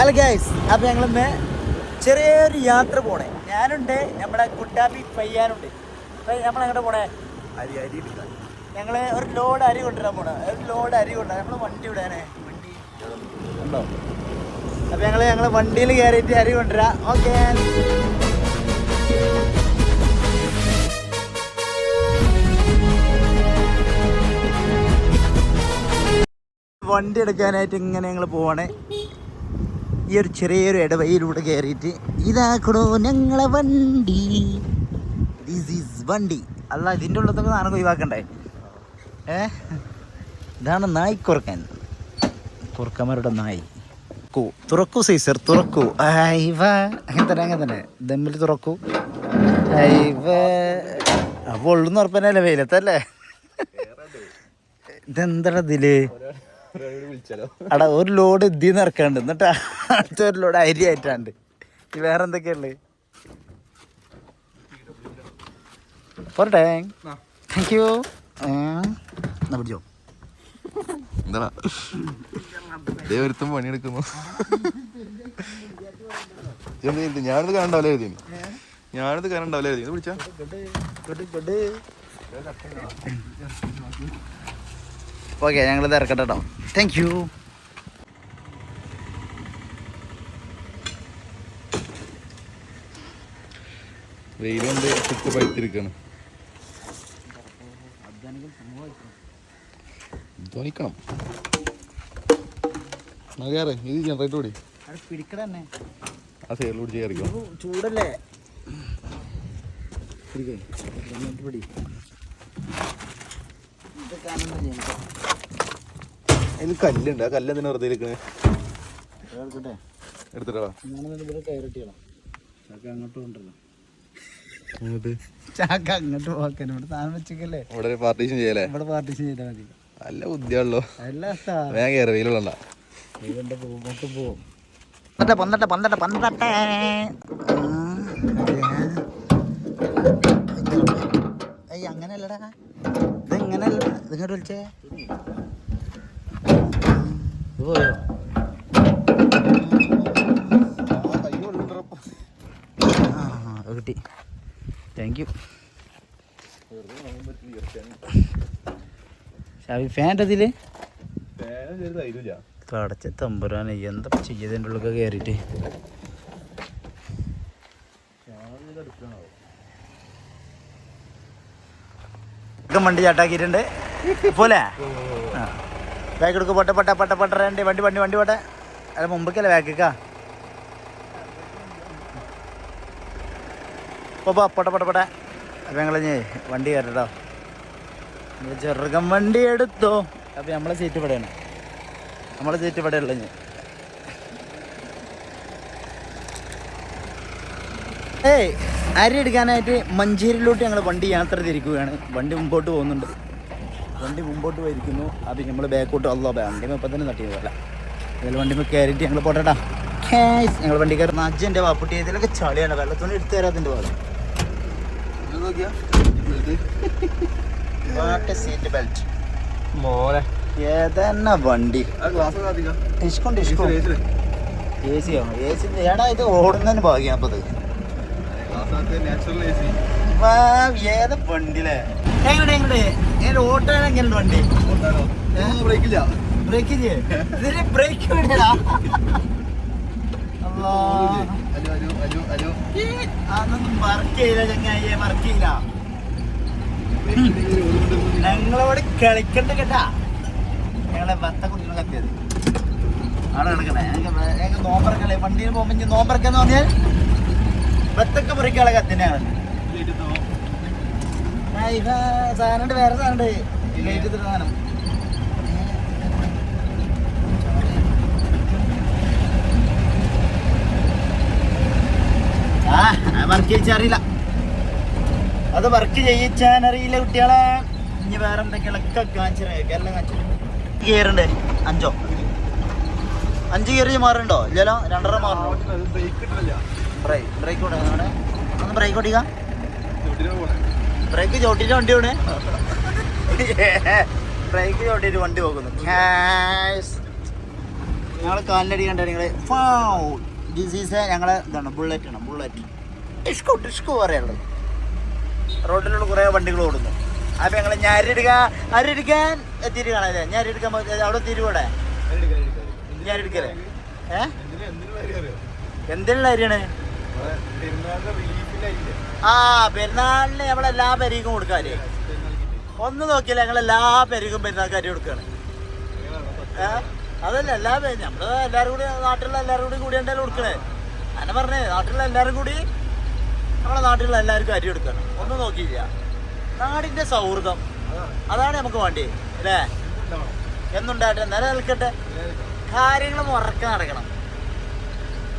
അല്ല ഗൈസ് അപ്പം ഞങ്ങളിന്ന് ചെറിയൊരു യാത്ര പോണേ. ഞാനുണ്ട് നമ്മുടെ കുട്ടാപ്പി പയ്യാനുണ്ട്. നമ്മൾ എങ്ങോട്ട് പോണേ? അരി അരി ഞങ്ങൾ ഒരു ലോഡ് അരി കൊണ്ടുവരാൻ പോണേ. ഒരു ലോഡ് അരി കൊണ്ടുവരാൻ നമ്മൾ വണ്ടി വിടാനേ. വണ്ടി. ഉണ്ടോ? അപ്പം ഞങ്ങൾ ഞങ്ങൾ വണ്ടിയിൽ കയറിയിട്ട് അരി കൊണ്ടുവരാം. ഓക്കെ. വണ്ടി എടുക്കാനായിട്ട് ഇങ്ങനെ ഞങ്ങൾ പോവാണേ. ഈ ഒരു ചെറിയൊരു ഇടവഴിയിലൂടെ കയറിയിട്ട് ഇതാക്കണോ ഞങ്ങളെ വണ്ടി. ദിസ് ഈസ് വണ്ടി. അല്ല ഇതിന്റെ ഉള്ളതൊക്കെ നാണം ഒഴിവാക്കണ്ടേ? ഏ? ഇതാണ് നായ് കുറുക്കൻ. കുറുക്കന്മാരുടെ നായ്. കു തുറക്കൂ സൈസർ തുറക്കൂ. അങ്ങനെ തന്നെ അങ്ങനെ തന്നെ. ദമ്മിൽ തുറക്കൂ. ഐവ അപ്പോൾ ഉള്ളു ഉറപ്പനല്ലേ വെയിലത്തല്ലേ? ഇതെന്താ ഇതിൽ? അടാ ഒരു ലോഡ് ഇതിന്ന് ഇറക്കാണ്ട്. എന്നിട്ട് അടുത്ത ഒരു ലോഡ് അരി ആയിട്ടാണ്ട്. ഈ വേറെ എന്തൊക്കെയുള്ളത് പോരട്ടെ. താങ്ക് യു എന്നാ പിടിച്ചോ. എന്താ പണിയെടുക്കുന്നു? ഞാനിത് കാണണ്ടാവില്ല എഴുതി ഞാനിത് കാണണ്ടാവില്ല എഴുതി വിളിച്ചാ ഓക്കെ ഞങ്ങളിത് ഇറക്കട്ടെ കേട്ടോ താങ്ക് യു വെയിലുണ്ട് ചുക്ക് പഴുത്തിരിക്കാണ്. ധ്വനിക്കണം. കയറേ ഇത് ജനറേറ്റർ ഓടി പിടിക്കട തന്നെ. ആ ചൂടല്ലേ പിടിക്കേ എന്നിട്ട് പിടി ഇത് കാണുന്നില്ല അതിൽ കല്ലുണ്ട്. ആ കല്ല് എന്തിനാ വെറുതെ ഇരിക്കണേ? എടുത്തിട്ടാ? ചാക്ക അങ്ങോട്ട് ഇവിടെ വെച്ചേക്കല്ലേ? ഇവിടെ പാർട്ടീഷൻ ചെയ്യല്ലേ? ഇവിടെ പാർട്ടീഷൻ ചെയ്താൽ മതി. നല്ല ബുദ്ധിയാണല്ലോ. അല്ല വേഗം കയറി വെയിലുള്ള ഇവന്റെ പോകും മൊത്തം പോവും പന്തട്ടെ പന്തട്ടെ പന്തട്ടെ പന്തട്ടെ. അയ്യ അങ്ങനെയല്ലടാ. ഇത് വിളിച്ചേ? പോയോ കിട്ടി കടച്ച തമ്പുരാനെ എന്താ ചെയ്തതിന്റെ ഉള്ളൊക്കെ കയറിയിട്ട് വണ്ടി ചാട്ടാക്കിയിട്ടുണ്ട്. പോലെ ആ. ബാക്ക് എടുക്കും പൊട്ട പൊട്ട പൊട്ട പൊട്ടെ രണ്ട് വണ്ടി വണ്ടി വണ്ടി പോട്ടെ. അല്ല മുമ്പേക്കല്ലേ ബാക്കിക്കാ പോ പൊട്ടെ പൊട്ട പൊട്ട. അപ്പം ഞങ്ങളഞ്ഞേ വണ്ടി കയറട്ടോ. ചെറുകം വണ്ടി എടുത്തോ? അപ്പം നമ്മളെ സീറ്റ് ഇവിടെയാണ്. നമ്മളെ സീറ്റ് ഇവിടെ ഉള്ളത് ഏയ് അരി എടുക്കാനായിട്ട് മഞ്ചേരിയിലോട്ട് ഞങ്ങൾ വണ്ടി യാത്ര തിരിക്കുകയാണ്. വണ്ടി മുമ്പോട്ട് പോകുന്നുണ്ട്. വണ്ടി മുമ്പോട്ട് പോയിരിക്കുന്നു. അപ്പം നമ്മൾ ബാക്കോട്ട് അല്ലോ വണ്ടി ഇപ്പം തന്നെ തട്ടിയത് പോലെ. ഇതിൽ വണ്ടി കയറിയിട്ട് ഞങ്ങൾ പോട്ടെട്ടാ ഞങ്ങൾ വണ്ടി കയറി അജ്ജന്റെ വാപ്പുട്ടി ഇതിലൊക്കെ ചളിയാണ്. വെള്ളത്തുണി എടുത്തു തരാത്തിന്റെ പോലെ. സീറ്റ് ബെൽറ്റ് മോനെ ഏതെന്നാ വണ്ടി? ഡിസ്കോ ഡിസ്കോ എ സി ആണോ എ സി ഏടാ ഇത് ഓടുന്നതിന് ഭാഗ്യം സി ഏത് വണ്ടിയിലെ എങ്ങനെ എങ്ങനെ എങ്ങനെ ഓട്ടാൻ എങ്ങനെയുണ്ട് വണ്ടി. ബ്രേക്കില്ല ബ്രേക്ക് ഇതിന് അതൊന്നും വർക്ക് ചെയ്യില്ല ചങ്ങായിയെ വർക്ക് ചെയ്യില്ല. ഞങ്ങളോട് കളിക്കണ്ട കേട്ടാ. ഞങ്ങളെ ഭർത്ത കുട്ടികളെ കത്തിയത്. അവിടെ കിടക്കണേ ഞങ്ങൾക്ക് നോമ്പറക്കല്ലേ? വണ്ടിയിൽ പോകുമ്പോൾ നോമ്പറക്കാന്ന് പറഞ്ഞാൽ ബത്തൊക്കെ മുറിക്കാളെ കത്തിനാണ്. സാധനം വേറെ സാധനമുണ്ട് ലൈറ്റ് സാധനം. ആ വർക്ക് ചെയ്യിച്ചറിയില്ല അത് വർക്ക് ചെയ്യിച്ചാൻ അറിയില്ല കുട്ടികളെ. ഇനി വേറെ എന്തൊക്കെയൊക്കെ കാണിച്ചു ഗിയറുണ്ട് അഞ്ചോ? അഞ്ച് ഗിയർ മാറുണ്ടോ? ഇല്ലല്ലോ? രണ്ടര മാറണോ ബ്രേക്ക് ബ്രേക്ക്. ഒന്ന് ബ്രേക്ക് ഓടിക്കാം ബ്രേക്ക് ചോട്ടിട്ട് വണ്ടി പോണേ ബ്രേക്ക് ചോട്ടിട്ട് വണ്ടി പോകുന്നു. ഞങ്ങൾ ഞങ്ങൾ കാലിനടി കണ്ട നിങ്ങൾ ഡിസീസ് ഞങ്ങളെ ഇതാണ് ബുള്ളറ്റ് ആണ് ബുള്ളറ്റ് ഇഷ്കോ ഡിസ്കോ പറയാനുള്ളത്. റോഡിലുള്ള കുറേ വണ്ടികൾ ഓടുന്നു. അപ്പം ഞങ്ങൾ ഞാരെടുക്കുക അരെടുക്കാൻ എത്തിയിട്ട് കാണാല്ലേ ഞാരെടുക്കാൻ അവിടെ തിരുവടെ ഞാരെടുക്കല്ലേ ഏ? എന്തിനുള്ള അരിയാണ് ആ പെരുന്നാളിന് നമ്മളെല്ലാ പെരീക്കും കൊടുക്കാല്ലേ? ഒന്ന് നോക്കിയില്ല ഞങ്ങൾ എല്ലാ പെരുന്നാൾക്ക് അരി കൊടുക്കുകയാണ് അതല്ല എല്ലാ നമ്മൾ എല്ലാരും കൂടി നാട്ടിലുള്ള എല്ലാരും കൂടി കൂടി ഉണ്ടല്ലോ കൊടുക്കണേ. അങ്ങനെ പറഞ്ഞേ നാട്ടിലുള്ള എല്ലാരും കൂടി നമ്മളെ നാട്ടിലുള്ള എല്ലാവർക്കും അരി കൊടുക്കണം. ഒന്ന് നോക്കിയില്ല. നാടിന്റെ സൗഹൃദം. അതാണ് നമുക്ക് വേണ്ടി അല്ലേ? എന്നുണ്ടായിട്ട് നിലനിൽക്കട്ടെ കാര്യങ്ങൾ ഉറക്കം നടക്കണം.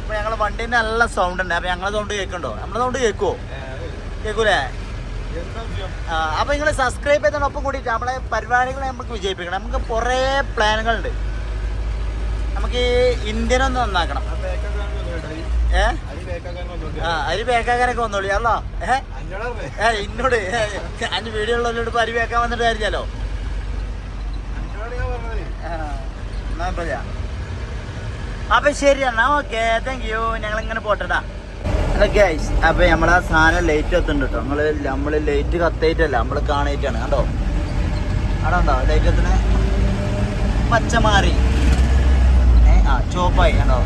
ഇപ്പൊ ഞങ്ങളെ വണ്ടീന്റെ നല്ല സൗണ്ട് ഉണ്ട്. അപ്പൊ ഞങ്ങളെ സൗണ്ട് കേൾക്കണ്ടോ? നമ്മളെ സൗണ്ട് കേൾക്കുവോ? കേൾക്കൂലേ അപ്പോൾ അപ്പൊ നിങ്ങൾ സബ്സ്ക്രൈബ് ചെയ്തതിനൊപ്പം കൂടിയിട്ട് നമ്മളെ പരിപാടികളെ നമുക്ക് വിജയിപ്പിക്കണം. നമുക്ക് കുറേ പ്ലാനുകളുണ്ട്. നമുക്ക് ഈ ഇന്ത്യൻ ഒന്ന് നന്നാക്കണം. ഏ? ആ അരി പേക്കാക്കാനൊക്കെ വന്നോളി. അല്ലോ ഏ? ഇന്നോട് അഞ്ച് വീഡിയോ ഉള്ളവരോട് ഇപ്പൊ അരി വേക്കാൻ വന്നിട്ട് കാര്യമല്ലോ എന്നാ ശരി എന്നാ ഓക്കെ. താങ്ക് യു ഞങ്ങൾ ഇങ്ങനെ പോട്ടടാ. ഹലോ ഗൈസ് അപ്പൊ നമ്മളെ സാധനം ലൈറ്റ് എത്തുന്നുണ്ട് കേട്ടോ നമ്മൾ നമ്മൾ ലൈറ്റ് കത്തേറ്റല്ല നമ്മൾ കാണേറ്റാണ്. കണ്ടോ? അവിടെ ഉണ്ടോ ലൈറ്റ് എത്തുന്ന? പച്ച മാറി ഏ ആ ചോപ്പായി കണ്ടോ?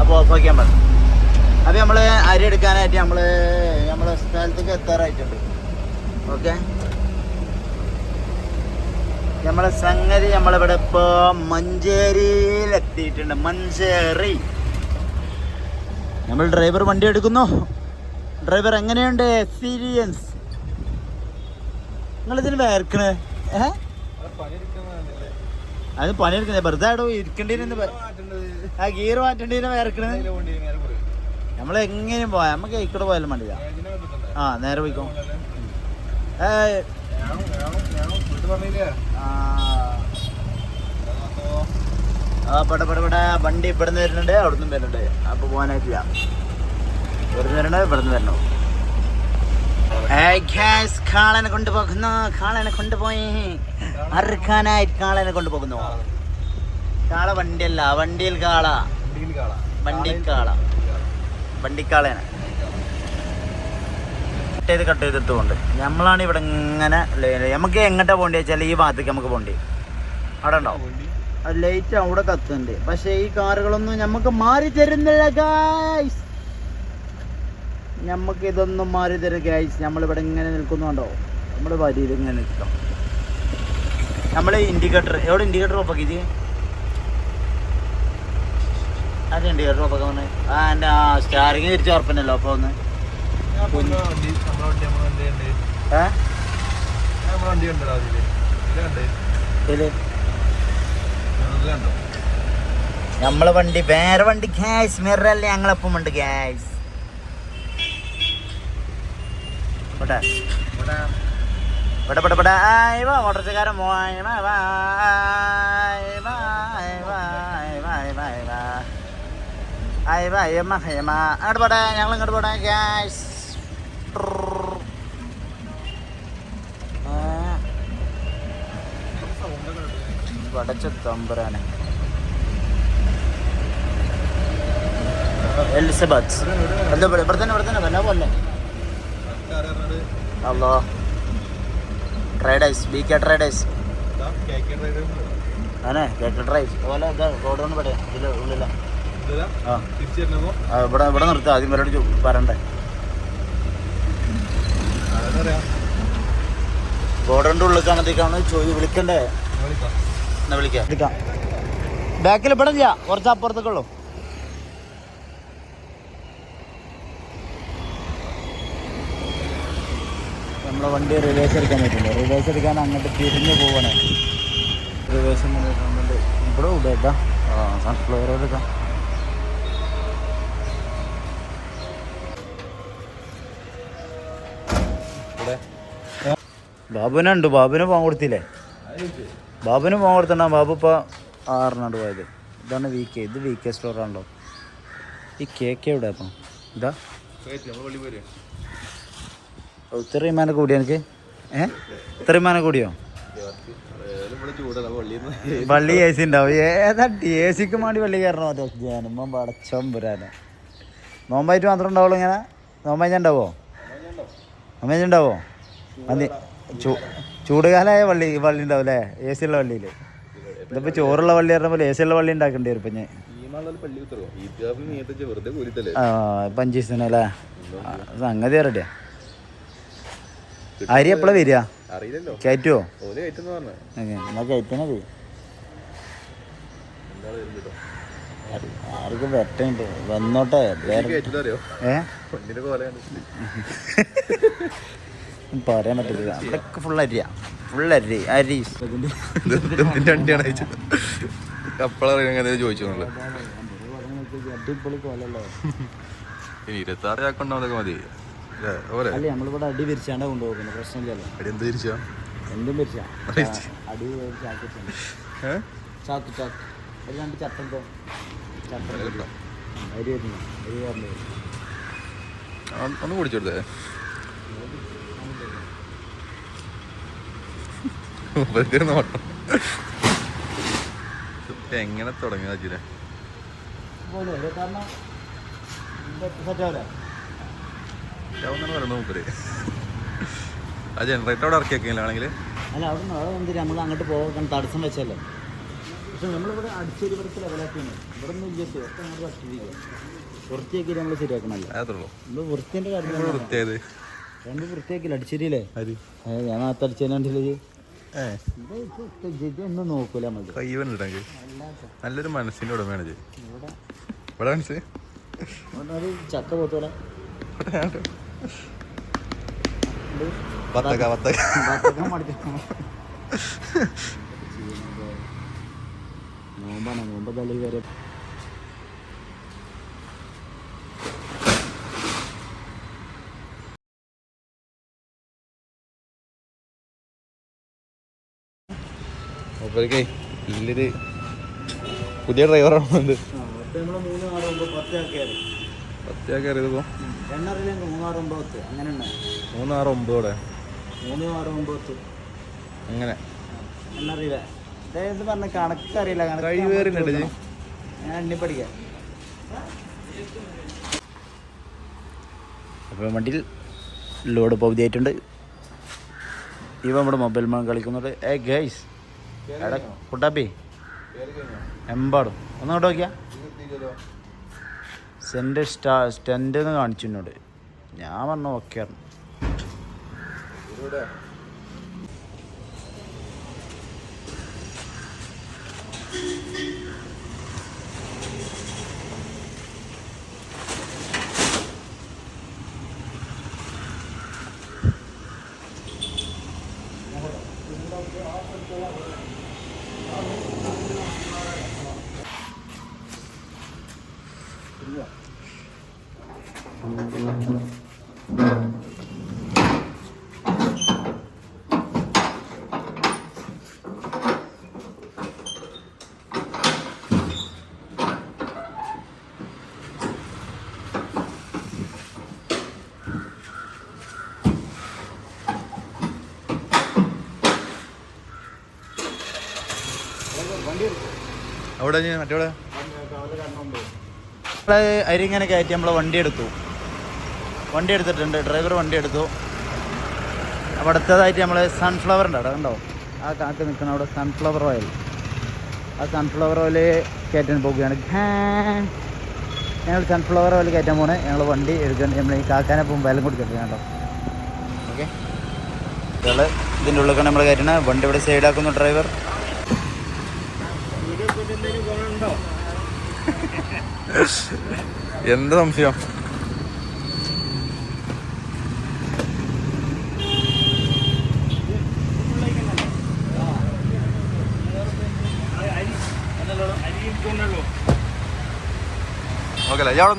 അപ്പൊ ഓഫാക്കിയാൻ പറഞ്ഞു അപ്പൊ നമ്മൾ അരി എടുക്കാനായിട്ട് നമ്മൾ നമ്മളെ സ്ഥലത്തേക്ക് എത്താറായിട്ടുണ്ട്. ഓക്കെ നമ്മളെ സംഗതി നമ്മളിവിടെ ഇപ്പോ മഞ്ചേരിയിൽ എത്തിയിട്ടുണ്ട് മഞ്ചേരി. നമ്മൾ ഡ്രൈവർ വണ്ടി എടുക്കുന്നു. ഡ്രൈവർ എങ്ങനെയുണ്ട്? എക്സ്പീരിയൻസ് നിങ്ങളിതിന് ഇതിന് ഏ? അത് പണിയെടുക്കുന്നത്. വെറുതെ ആടോ ഇരിക്കേണ്ടിരുന്ന് ആ ഗിയർ മാറ്റേണ്ടി വേർക്കണേ നമ്മൾ എങ്ങനെയും പോയാ നമുക്ക് ഇക്കടെ പോയാലും വേണ്ടില്ല ആ നേരെ പോയിക്കോ. ഏ ആ. പട പട പട. വണ്ടി ഇവിടുന്ന് വരുന്നുണ്ട് അവിടുന്ന് വരുന്നുണ്ട്. അപ്പൊ പോകാനായിട്ടില്ല ഇവിടുന്ന് വരണോ ഇവിടുന്ന് വരണോ ഏയ് guys, കാളനെ കൊണ്ടുപോകുന്നു കാളനെ കൊണ്ടുപോയി. അറുക്കാനായി കാളനെ കൊണ്ടുപോകുന്നു. കാള വണ്ടിയല്ല വണ്ടിയിൽ കാള. വണ്ടി കാള വണ്ടിക്കാളയാണ് കട്ട് ചെയ്ത് കട്ട് ചെയ്തിട്ടുകൊണ്ട് നമ്മളാണ് ഇവിടെ ഇങ്ങനെ നമുക്ക് എങ്ങോട്ടാ പോണ്ടി വെച്ചാൽ ഈ ഭാഗത്തേക്ക് നമുക്ക് പോകേണ്ടി. അവിടെ ഉണ്ടാവും ലൈറ്റ് അവിടെ കത്തുന്നുണ്ട്. പക്ഷേ ഈ കാറുകളൊന്നും നമുക്ക് മാറി തരുന്നില്ല ഗായ്സ് നമുക്ക് ഇതൊന്നും മാറി തരും ഗായ്സ് നമ്മളിവിടെ ഇങ്ങനെ നിൽക്കുന്നുണ്ടോ നമ്മൾ വരിയിൽ ഇങ്ങനെ നിൽക്കാം. നമ്മൾ ഇൻഡിക്കേറ്റർ എവിടെ ഇൻഡിക്കേറ്റർ ഒപ്പം ഇത്? അത് ഇൻഡിക്കേറ്റർ ഒപ്പം വന്ന്? ആ എന്റെ ആ സ്റ്റാറിങ് തിരിച്ച് ഉറപ്പന്നല്ലോ അപ്പോൾ ഒന്ന്. ഏ? നമ്മളെ വണ്ടി വേറെ വണ്ടി ഗ്യാസ് മിറല്ലേ ഞങ്ങളപ്പം ഉണ്ട് ഗ്യാസ് അയ്യമ്മ അങ്ങോട്ട് പോട്ടെ ഞങ്ങൾ ഇങ്ങോട്ട് പോട്ടെ ഗ്യാസ് വടച്ച തമ്പുരാനെ. എലിസബത്ത്. എന്താ ഇവിടെ? തന്നെ ഇവിടെ തന്നെ. വല്ല പോലെ. അല്ലോ ട്രേഡേഴ്സ് ബി കെ ട്രേഡേഴ്സ് അതെ കെ ട്രൈസ് പോലെ ഇതാ റോഡ് ഒന്ന് പറയാം ഇതിൽ ഉള്ളില്ല ആ. ഇവിടെ ഇവിടെ നിർത്താം. ആദ്യം വരോട് പറയണ്ടേ. ഗോഡറിന്റെ ഉള്ളിൽ കാണത്തേക്കാണ് ചോദ്യം വിളിക്കണ്ടേ? എന്നാ വിളിക്കാം. എടുക്കാം ബാക്കിൽ ഇവിടെ ഇല്ല കുറച്ച് അപ്പുറത്തേക്ക് ഉള്ളൂ നമ്മളെ വണ്ടി റിവേഴ്സ് എടുക്കാൻ പറ്റില്ല. റിവേഴ്സ് എടുക്കാൻ അങ്ങോട്ട് തിരിഞ്ഞു പോവാണ്. റിവേഴ്സ് ഇവിടെ ആ സൺഫ്ലവർ എടുക്കാം. ബാബുനുണ്ട് ബാബുന് പോകാൻ കൊടുത്തില്ലേ? ബാബുന് പോകാൻ കൊടുത്തണ്ട ബാബു ഇപ്പോൾ ആറിനാട് പോയത്. ഇതാണ് വി കെ ഇത് വി കെ സ്റ്റോറാണല്ലോ ഈ കേക്ക് എവിടെ അപ്പം ഇതാ. ഇത്രയും മാന കൂടിയോ എനിക്ക് ഏ? ഇത്രയും മാന കൂടിയോ? വള്ളി എ സി ഉണ്ടാവും. ഏതാ എ സിക്ക് വേണ്ടി വള്ളി കയറണോ? അതോ പടച്ചം പുരാന്. നോമ്പായിട്ട് മാത്രം ഉണ്ടാവുള്ളൂ ഇങ്ങനെ? നോമ്പായിട്ടുണ്ടാവോ ഉണ്ടാവോ? അതെ ചൂ ചൂടുകാലമായ വള്ളി വള്ളി ഉണ്ടാവും അല്ലേ? എ സി ഉള്ള വള്ളിയിൽ. ഇതിപ്പോ ചോറുള്ള വള്ളി പറഞ്ഞ പോലെ എ സി ഉള്ള വള്ളി ഉണ്ടാക്കേണ്ടി വരും ഇപ്പം ആ ദിവസത്തിന് അല്ലേ? സംഗതി അറിയ അരി എപ്പോഴാ വരിക? കയറ്റുവോ? കയറ്റുമോ എന്നാൽ കയറ്റണത് ആർക്കും വെട്ടുണ്ട് വന്നോട്ടെ. ഏ പറയാൻ പറ്റില്ല അവിടെയൊക്കെ ഫുൾ അരിയ. ഫുൾ അരി അരി. വണ്ടിയാണ് അയച്ചത് കപ്പളറിയാൻ അങ്ങനെ ചോദിച്ചു അടിപൊളി കോലല്ലേ ഇനി ഇരുപത്തി ആറ് ചാക്കുണ്ടാവുന്നതൊക്കെ മതി. അല്ലേ? നമ്മളിവിടെ അടി വിരിച്ചാണ്ടാ കൊണ്ടുപോകുന്നത്. പ്രശ്നമില്ലല്ലോ. അടി എന്ത് തിരിച്ചാ എന്തും വിരിച്ചാ. അടി ചാക്ക് ചാക്ക് ഒരു രണ്ട് ചട്ടന്തോ ചട്ടം അരി വരുന്നു. അരി പറഞ്ഞു ഒന്ന് കുടിച്ചെടുത്തേ വെറുതെ നോട്ടം എങ്ങനെ തുടങ്ങിയ അജിലെ മൂപ്പര് ആ ജനറേറ്റർ അവിടെ ഇറക്കി അല്ല അവിടെ നിന്ന് അവിടെ വന്നിട്ട് നമ്മൾ അങ്ങോട്ട് പോകാൻ തടസ്സം വെച്ചല്ലേ. പക്ഷെ നമ്മളിവിടെ അടിച്ചേരി ഇവിടുത്തെ ലെവലാക്കിയാണ്. ഇവിടെ ഒന്നും ഇല്ല. ഒക്കെ അങ്ങോട്ട് വൃത്തിയാക്കി നമ്മൾ ശരിയാക്കണല്ലോ നമ്മൾ വൃത്തിന്റെ കാര്യം വൃത്തിയായത്. രണ്ട് വൃത്തിയാക്കില്ല അടിച്ചേരിയില്ലേ? ഞാൻ ഏ ഒന്നും നോക്കൂല നമുക്ക് കയ്യവനുണ്ടെങ്കിൽ നല്ലൊരു മനസ്സിന്റെ ഉടമയാണ് ഇവിടെ. മനസ്സ് ചക്ക പോത്തോലെ. വത്തക്ക വത്തക്ക. നോമ്പാണ് നോമ്പ് തള്ളി കയറി മൂപ്പർക്ക് ഇല്ലൊരു പുതിയ ഡ്രൈവറാണ് വന്നത് പത്ത് കയറിയതിപ്പോ മൂന്നാറ് ഒമ്പതോടെ അങ്ങനെ ഞാൻ എണ്ണി പഠിക്കാം. അപ്പോൾ വണ്ടിയിൽ ലോഡ് പകുതിയായിട്ടുണ്ട്. ഇവ നമ്മുടെ മൊബൈൽ മാൻ കളിക്കുന്നുണ്ട്. ഏ ഗൈസ് എടാ കുട്ടാപ്പി. എമ്പാടും. ഒന്നോട്ട് നോക്കിയാ. സെന്റ് സ്റ്റാ സ്റ്റെന്റ് എന്ന് കാണിച്ചു എന്നോട്. ഞാൻ പറഞ്ഞു ഓക്കെ പറഞ്ഞു. അവിടെ മറ്റേ നമ്മൾ അരി ഇങ്ങനെ കയറ്റി നമ്മളെ വണ്ടി എടുത്തു. വണ്ടി എടുത്തിട്ടുണ്ട്. ഡ്രൈവർ വണ്ടി എടുത്തു. അപ്പോൾ അടുത്തതായിട്ട് നമ്മൾ സൺഫ്ലവർ ഉണ്ട്. അവിടെ കണ്ടോ? ആ കാക്ക് നിൽക്കുന്ന അവിടെ സൺഫ്ലവർ ഓയിൽ ആ സൺഫ്ലവർ ഓയിൽ കയറ്റാൻ പോവുകയാണ്. ഘാ. ഞങ്ങൾ സൺഫ്ലവർ ഓയിൽ കയറ്റാൻ പോണേ. ഞങ്ങൾ വണ്ടി എടുക്കാൻ നമ്മൾ ഈ കാക്കാനെ പോകുമ്പോൾ വിലം കൊടുക്കട്ടെ കേട്ടോ. ഓക്കെ ഇതിന്റെ ഉള്ളിൽ നമ്മൾ കയറ്റണേ വണ്ടി ഇവിടെ സൈഡാക്കുന്നു ഡ്രൈവർ. എന്താ സംശയം? ഓക്കെ അല്ലേ അവിടെ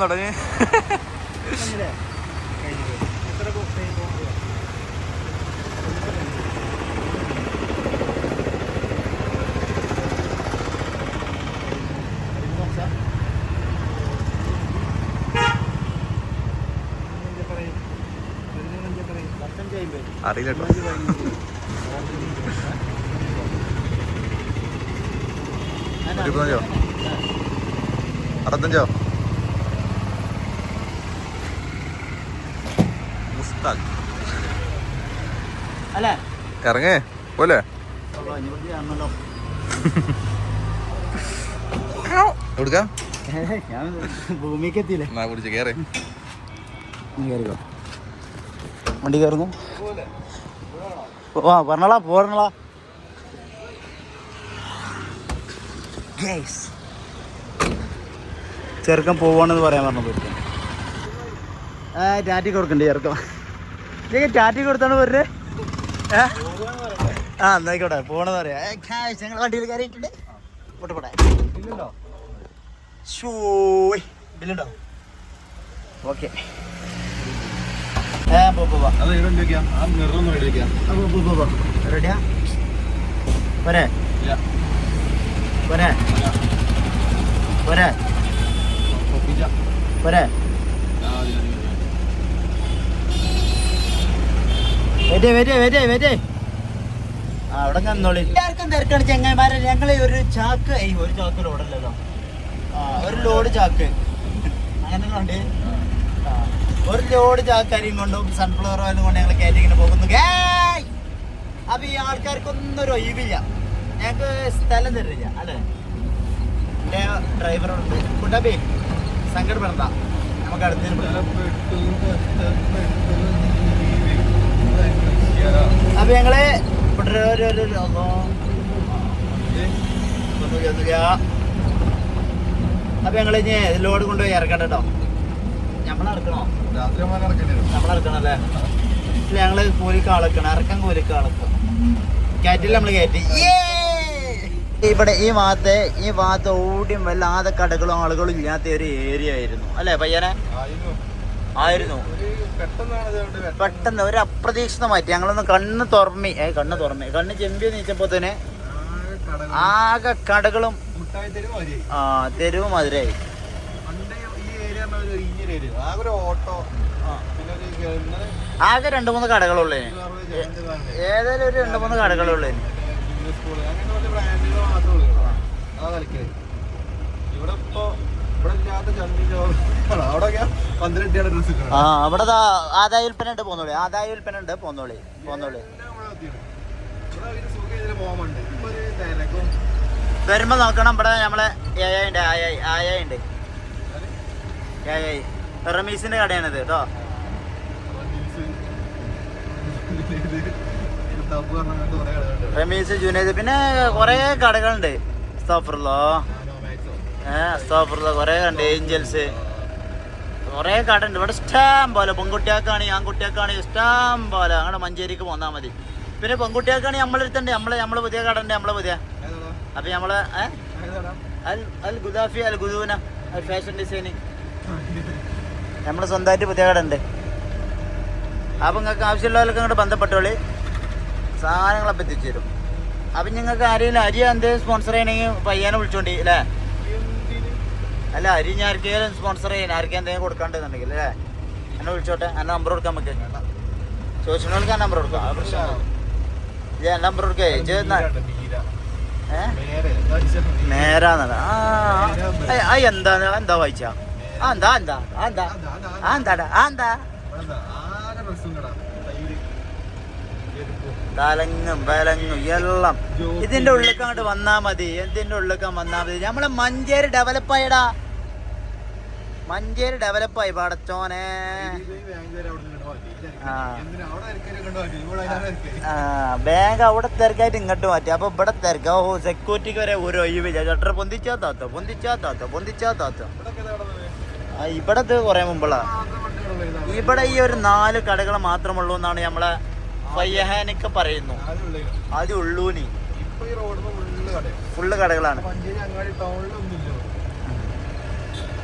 അറിയില്ല കേട്ടോ. ഇരുപത്തഞ്ചോ അറുപത്തഞ്ചോ മുസ്താഖ് ഇറങ്ങേ പോലേ കൊടുക്കാം ഭൂമിക്ക് എത്തിയില്ലേ? കയറി വണ്ടി കയറുന്നു ആ പറഞ്ഞോളാ പോരണോളാ ചെറുക്കൻ പോവാണെന്ന് പറയാൻ പറഞ്ഞു ആ ടാറ്റി കൊടുക്കണ്ടേ ചെറുക്കം ടാറ്റി കൊടുത്താണ് പോരേ ആ എന്നായിക്കോട്ടെ പോണെന്ന് പറയാം. ഞങ്ങൾ വണ്ടിയിൽ കയറിയിട്ടുണ്ട്. ഷൂയ് ബില്ലുണ്ടോ ഓക്കെ. റെഡിയാ? പോരെ? പോരെ? പോരെ? പോരെ? വെറ്റേ വെറ്റേ വെറ്റേ വെറ്റേ അവിടെ കന്നോളി എല്ലാവർക്കും തിരക്കാണ് ചെങ്ങന്മാരെ ഞങ്ങളെ ഒരു ചാക്ക് ഒരു ചാക്ക് ലോഡല്ലല്ലോ ഒരു ലോഡ് ചാക്ക്. അങ്ങനെ ഉണ്ട് ഒരു ലോഡ് ചാക്കാരിയും കൊണ്ടും സൺഫ്ലവർ ഓയിലും കൊണ്ട് ഞങ്ങൾ കയറ്റി ഇങ്ങനെ പോകുന്നു! അപ്പൊ ഈ ആൾക്കാർക്കൊന്നും ഒരു ഒഴിവില്ല. ഞങ്ങൾക്ക് സ്ഥലം തരില്ല അല്ലേ? എന്റെ ഡ്രൈവറുണ്ട്. കുട്ടാബി സങ്കടപ്പെടണ്ട. നമുക്ക് അടുത്തതിന് പോകാം. അപ്പൊ ഞങ്ങൾ ഇവിടെ ഒരു- ഒരു-. അപ്പൊ ഞങ്ങളിഞ്ഞ് ലോഡ് കൊണ്ടുപോയി ഇറക്കട്ടെ കേട്ടോ നമ്മളെടുക്കണോ രാത്രി നമ്മൾ അല്ലേ? ഇല്ല ഞങ്ങൾ കൂലിക്ക് ആളെക്കണം ഇറക്കം കൂലിക്ക് ആളെക്കണം കയറ്റില്ല നമ്മൾ കയറ്റി ഇവിടെ ഈ ഭാഗത്തെ ഈ ഭാഗത്ത് ഓടിയും വല്ലാതെ കടകളും ആളുകളും ഇല്ലാത്ത ഒരു ഏരിയ ആയിരുന്നു. അല്ലേ പയ്യനെ? ആയിരുന്നു. പെട്ടെന്ന് ഒരു അപ്രതീക്ഷിതമായിട്ട് ഞങ്ങളൊന്ന് കണ്ണ് തുറമ്മി. ഏ കണ്ണ് തുറമ്മി. കണ്ണ് ചെമ്പി നീച്ചപ്പോ തന്നെ ആകെ കടകളും. ആ തെരുവ് മധുരയായി പണ്ട് ഈ ഏരിയ പറഞ്ഞാൽ ഒരു ഇഞ്ഞൊരു ഏരിയ ആകെ രണ്ട് മൂന്ന് കടകളുള്ളേ. ഏതായാലും ഒരു രണ്ട് മൂന്ന് കടകളുള്ളേ. ഇവിടെ. ഇപ്പൊ ആ അവിടെ ആദായ വിൽപ്പന ഉണ്ട് പോന്നോളി. ആദായ വിൽപ്പന ഉണ്ട് പോന്നോളി. പോന്നോളി വരുമ്പോ നോക്കണം. ഇവിടെ നമ്മളെ ആയായി ആയായി ഉണ്ട് റമീസിന്റെ കടയാണിത് കേട്ടോ. റമീസ്. ജുനൈദ് പിന്നെ കുറെ കടകളുണ്ട്. സ്തോഫറുള്ളോ ഏഹ് കൊറേ കുറെ കണ്ട് ഏഞ്ചൽസ്. കുറെ കട ഉണ്ട് ഇവിടെ ഇഷ്ടം പോലെ പെൺകുട്ടിയാക്കാണി ആൺകുട്ടിയാക്കാണി ഇഷ്ടം പോലെ. അങ്ങനെ മഞ്ചേരിക്ക് പോന്നാൽ മതി. പിന്നെ പെൺകുട്ടിയാക്കാണ് നമ്മളെടുത്തുണ്ട് നമ്മളെ നമ്മളെ പുതിയ കട ഉണ്ട് നമ്മളെ പുതിയ. അപ്പൊ നമ്മളെ അൽ അൽ ഗുദാഫി അൽ ഗുദൂന അൽ ഫാഷൻ ഡിസൈനിങ്. നമ്മൾ സ്വന്തമായിട്ട് പുതിയ കട ഉണ്ട് അപ്പം നിങ്ങൾക്ക് ആവശ്യമുള്ളവരൊക്കെ അങ്ങോട്ട് ബന്ധപ്പെട്ടോളി സാധനങ്ങളൊക്കെ എത്തിച്ചു തരും. അപ്പം നിങ്ങൾക്ക് ആരെങ്കിലും അരി എന്തെങ്കിലും സ്പോൺസർ ചെയ്യണമെങ്കിൽ പയ്യാനെ വിളിച്ചോണ്ടി അല്ലേ? അല്ല അരി ഞാൻ ആർക്കെങ്കിലും സ്പോൺസർ ചെയ്യാൻ ആർക്കും എന്തെങ്കിലും കൊടുക്കാണ്ടെന്നുണ്ടെങ്കിൽ അല്ലേ? എന്നെ വിളിച്ചോട്ടെ എന്നെ നമ്പർ കൊടുക്കാൻ നമുക്ക് ആ നമ്പർ കൊടുക്കാം ആ പ്രശ്നമാണ്. ഞാൻ നമ്പർ കൊടുക്കേ ആ, ആ എന്താ എന്താ വായിച്ച? ആ എന്താ എന്താ ആ എന്താ ആ എന്താടാ ആ എന്താ ആകെ ഡ്രസ്സും തലങ്ങും വിലങ്ങും എല്ലാം. ഇതിന്റെ ഉള്ളിലേക്ക് അങ്ങോട്ട് വന്നാ മതി. എന്തിന്റെ ഉള്ളിലേക്ക് വന്നാ മതി. നമ്മളെ മഞ്ചേരി ഡെവലപ്പ് ആയിടാ. മഞ്ചേരി ഡെവലപ്പ് ആയി പടച്ചോനെ. ബാങ്ക് അവിടെ തിരക്കായിട്ട് ഇങ്ങോട്ട് മാറ്റി. അപ്പൊ ഇവിടെ തിരക്ക. ഓ സെക്യൂരിറ്റിക്ക് വരെ ഒരു ഒഴിവില്ല. ചട്ടർ പൊന്തിച്ചാ പൊന്തിച്ചാത്താത്തോ പൊന്തിച്ചാ താത്ത പൊന്തിച്ചാ താത്ത. ഇവിടെ ഇത് കുറെ മുമ്പുള്ള. ഇവിടെ ഈ ഒരു നാല് കടകൾ മാത്രമുള്ളൂ എന്നാണ് നമ്മളെ ഫയ്യഹാനൊക്കെ പറയുന്നു. ആദ്യം ഉള്ളൂനി. ഫുള്ള് കടകളാണ്.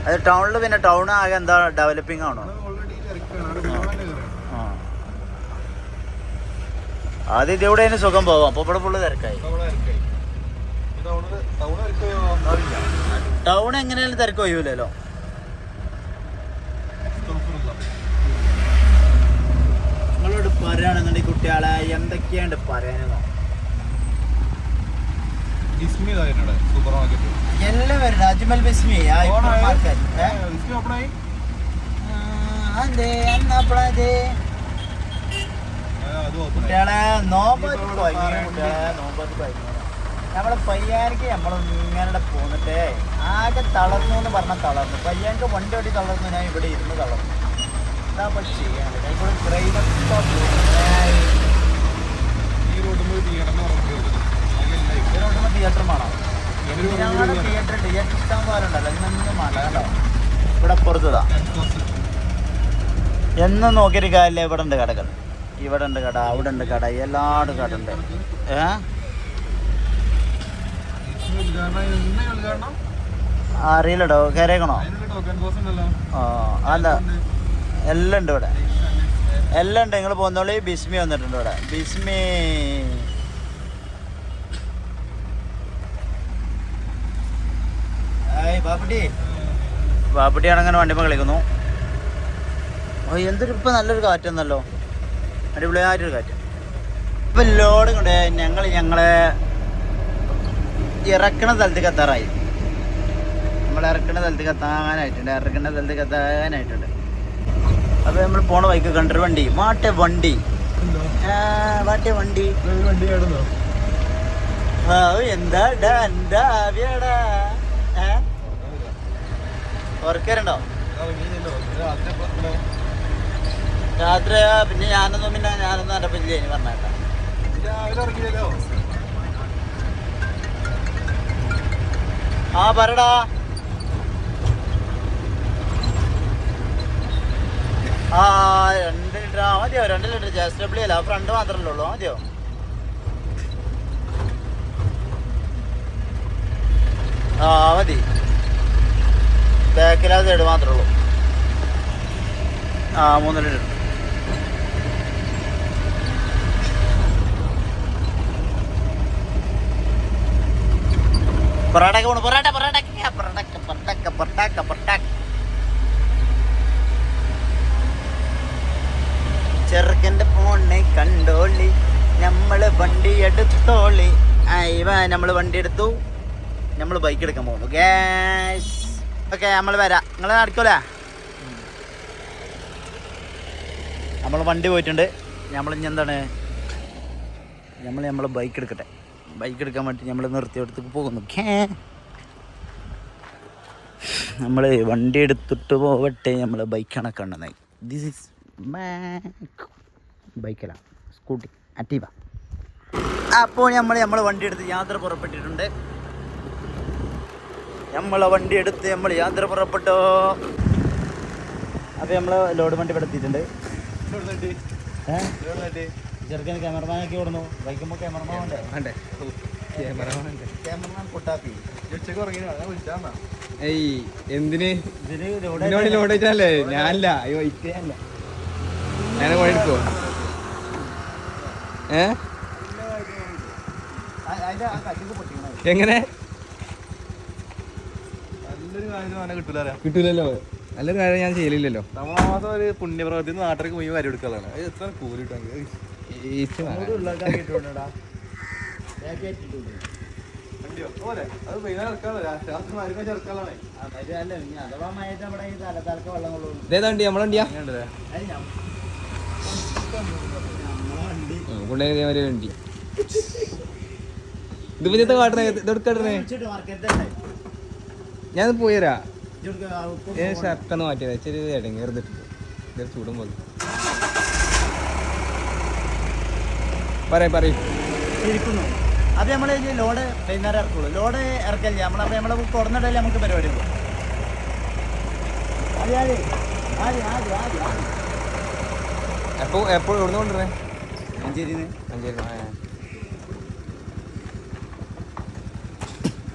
അത് ടൗണിൽ പിന്നെ ടൗൺ ആകെ എന്താ ഡെവലപ്പിംഗ് ആണോ? ആദ്യം ഇതിലൂടെ സുഖം പോവാം? അപ്പൊ ഇവിടെ ഫുള്ള് തിരക്കായി. ടൗൺ എങ്ങനെയാലും തിരക്ക് പറയുകയാണെന്നുണ്ടെങ്കിൽ കുട്ടികളെ എന്തൊക്കെയുണ്ട് പറയാനെന്നോ ഡിസ്മി സൂപ്പർ മാർക്കറ്റ് എല്ലാം വരുന്നു അജ്മൽ ബിസ്മി. അതെ കുട്ടികളെ നോമ്പത്ത് നമ്മളെ പയ്യാനിക്ക് നമ്മളിങ്ങനെ പോന്നിട്ടേ ആകെ തളർന്നു എന്ന് പറഞ്ഞാൽ തളർന്നു. പയ്യാനിക്ക് വണ്ടി ഓടി തളർന്നു ഞാൻ ഇവിടെ ഇരുന്ന് തളർന്നു. എന്താ ചെയ്യാൻ ഇവിടെ ഈ തിയേറ്റർ വേണം എന്തിനാണ് തിയേറ്റർ തിയേറ്റർ ഇഷ്ടം പോലെ ഉണ്ടല്ലോ. ഇന്നൊന്നും വേണ്ട കേട്ടോ ഇവിടെ പുറത്തുതാ എന്നും നോക്കിയൊരു കാര്യമില്ല ഇവിടെ ഉണ്ട് കടകൾ ഇവിടെ ഉണ്ട് കട അവിടെ ഉണ്ട് കട എല്ലായിടും കട ഉണ്ട് ഏ അറിയില്ലടോ കയറിയേക്കണോ ആ അല്ല. എല്ലാം ഉണ്ട് ഇവിടെ. എല്ലാം ഉണ്ട് നിങ്ങൾ പോകുന്നോളി ബിസ്മി വന്നിട്ടുണ്ട് ഇവിടെ. ബിസ്മി. ബാപ്പുട്ടി. ബാപ്പുട്ടിയാണ് അങ്ങനെ വണ്ടിമ കളിക്കുന്നു. ഓ എന്തൊരു ഇപ്പം നല്ലൊരു കാറ്റെന്നല്ലോ. അടിപൊളിയായിട്ടൊരു കാറ്റ്. ഇപ്പം ലോഡ് കൊണ്ട് ഞങ്ങൾ ഞങ്ങളെ ഇറക്കണ സ്ഥലത്തേക്ക് എത്താറായി. നമ്മൾ ഇറക്കുന്ന സ്ഥലത്തേക്ക് എത്താനായിട്ടുണ്ട്. ഇറക്കുന്ന സ്ഥലത്തേക്ക് എത്താനായിട്ടുണ്ട്. അപ്പോൾ നമ്മൾ പോണ വൈക്ക് കണ്ടൊരു വണ്ടി. മാട്ടെ വണ്ടി. മാട്ടെ വണ്ടി. ആ, എന്താ ആവിയാടാ? ഉറക്കരുണ്ടോ രാത്രി പിന്നെ ഞാനൊന്നും പിന്നെ ഞാനൊന്നും നടപ്പില്ല ഇനി പറഞ്ഞേട്ടാ ആ പറടാ ആ രണ്ട് ലിറ്റർ. ആ മതിയോ? രണ്ട് ലിറ്റർ. ജെ എസ് അല്ല. ഫ്രണ്ട് മാത്രമല്ലേ ഉള്ളൂ. മതിയോ? ആ മതി. ബാക്കിലാ സൈഡ് മാത്രമേ ഉള്ളൂ. ആ മൂന്ന് ലിറ്റർ. പൊറാട്ടൊക്കെ പോണു. പൊറാട്ട പൊറാട്ട പൊറാട്ട പൊറാട്ട പൊറാട്ട പൊറാട്ട ചെറുക്കന്റെ ഫോണിനെ കണ്ടോളി. നമ്മൾ വണ്ടി എടുത്തോളി. ഇവ നമ്മൾ വണ്ടി എടുത്തു. നമ്മൾ ബൈക്ക് എടുക്കാൻ പോകുന്നു ഗ്യാസ് ഓക്കെ നമ്മൾ വരാം. നിങ്ങൾ നടക്കൂല? നമ്മൾ വണ്ടി പോയിട്ടുണ്ട്. നമ്മൾ ഇനി എന്താണ്? നമ്മൾ നമ്മൾ ബൈക്ക് എടുക്കട്ടെ. ബൈക്ക് എടുക്കാൻ വേണ്ടി നമ്മൾ നിർത്തിയെടുത്തേക്ക് പോകുന്നു. നമ്മൾ വണ്ടി എടുത്തിട്ട് പോവട്ടെ. നമ്മൾ ബൈക്കാണ് കണ്ണനായി ദിസ് ഈസ് ബൈക്കല്ല സ്കൂട്ടി. അറ്റീവ അപ്പോൾ നമ്മൾ നമ്മൾ വണ്ടി എടുത്ത് യാത്ര പുറപ്പെട്ടിട്ടുണ്ട്. നമ്മളെ വണ്ടി എടുത്ത് നമ്മൾ യാത്ര പുറപ്പെട്ടോ. അപ്പോൾ നമ്മൾ ലോഡ് വണ്ടി പെടുത്തിയിട്ടുണ്ട് ചെറുക്കൻ ക്യാമറമാനൊക്കെ ഓടുന്നു. ബൈക്കുമ്പോൾ ക്യാമറമാൻ ഉണ്ട്. വേണ്ടേ? ക്യാമറമാൻ പൊട്ടാപ്പി ഉച്ചയ്ക്ക് ഉറങ്ങി ഞാൻ വിളിച്ചാ ഏയ് എന്തിന്? ഇതിന് ലോഡ് ലോഡ് വെച്ചാലേ ഞാനല്ല. അയ്യോ ഇറ്റേ പണി എടുക്കുവോ? ഏ? എങ്ങനെ? കിട്ടൂലല്ലോ. നല്ലൊരു കാര്യം ഞാൻ ചെയ്യലില്ലല്ലോ. തമാസം ഒരു പുണ്യപ്രവൃത്തി നാട്ടിലേക്ക് പോയി വരി എടുക്കാനാണ് അത് എത്ര കൂലി കിട്ടാൻ ഈച്ച് അങ്ങോട്ട് ഉള്ളാക്കാൻ കിട്ടുന്നുണ്ടാ ബാക്ക് ആയിട്ടിട്ടുണ്ട് വണ്ടിയോ പോലെ അത് വൈകുന്നേരം ഇറക്കാമല്ലോ രാത്രി മരുന്ന് ചേർക്കാനാണ് അല്ല ഇനി അഥവാ മഴയത്ത് അവിടെ ഈ തലത്താൽക്ക് വെള്ളം കൊള്ളുള്ളൂ ഇതേതാ വണ്ടി? നമ്മളെ വണ്ടിയാ? കൊണ്ടുപോയി വണ്ടി. ഇത് പിന്നെ കാട്ടണേ? മാർക്കറ്റ് ഞാൻ പോയരാ. ഏ ഷർട്ടൊന്ന് മാറ്റിയത്. ഇച്ചിരി ഇടങ്ങേർന്നിട്ടുണ്ട് ഇതൊരു ചൂടും പോലെ. പറയും പറയും. അത് നമ്മൾ ലോഡ് വൈകുന്നേരം ഇറക്കുള്ളൂ. ലോഡ് ഇറക്കല്ലേ? നമ്മളപ്പോൾ നമ്മളെ തുറന്നിട്ടല്ലേ നമുക്ക് പരിപാടി ഉള്ളൂ അതെ അതെ ആദ്യം എപ്പോൾ എവിടുന്ന് കൊണ്ടുവരണേ മഞ്ചേരിന്ന് മഞ്ചേരി ആ,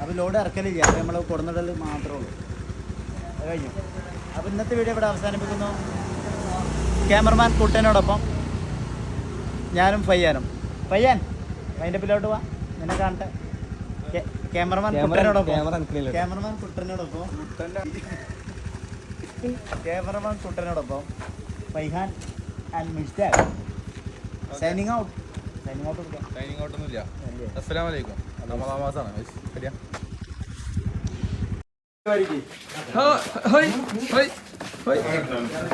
അപ്പോൾ ലോഡ് ഇറക്കലില്ല. അപ്പോൾ നമ്മൾ കൊടുന്നിടൽ മാത്രമേ ഉള്ളൂ. കഴിഞ്ഞു. അപ്പോൾ ഇന്നത്തെ വീഡിയോ ഇവിടെ അവസാനിപ്പിക്കുന്നു. ക്യാമറമാൻ കുട്ടനോടൊപ്പം ഞാനും ഫയ്യാനും. ഫയ്യാൻ അതിന്റെ പിന്നോട്ട് വാ. നിന്നെ കാണട്ടെ. ക്യാമറമാൻ ക്യാമറ കുട്ടനോടൊപ്പം. ക്യാമറമാൻ കുട്ടനോടൊപ്പം. Cameraman കുട്ടനോടൊപ്പം Faihan and mister signing out signing out signing out ഒന്നുമില്ല. അസ്സലാം. വലൈക്കും റമദാൻ മാസമാണ് ശരിയാ ഹോയ് ഹോയ് ഹോയ്.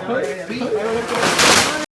ഹോയ്.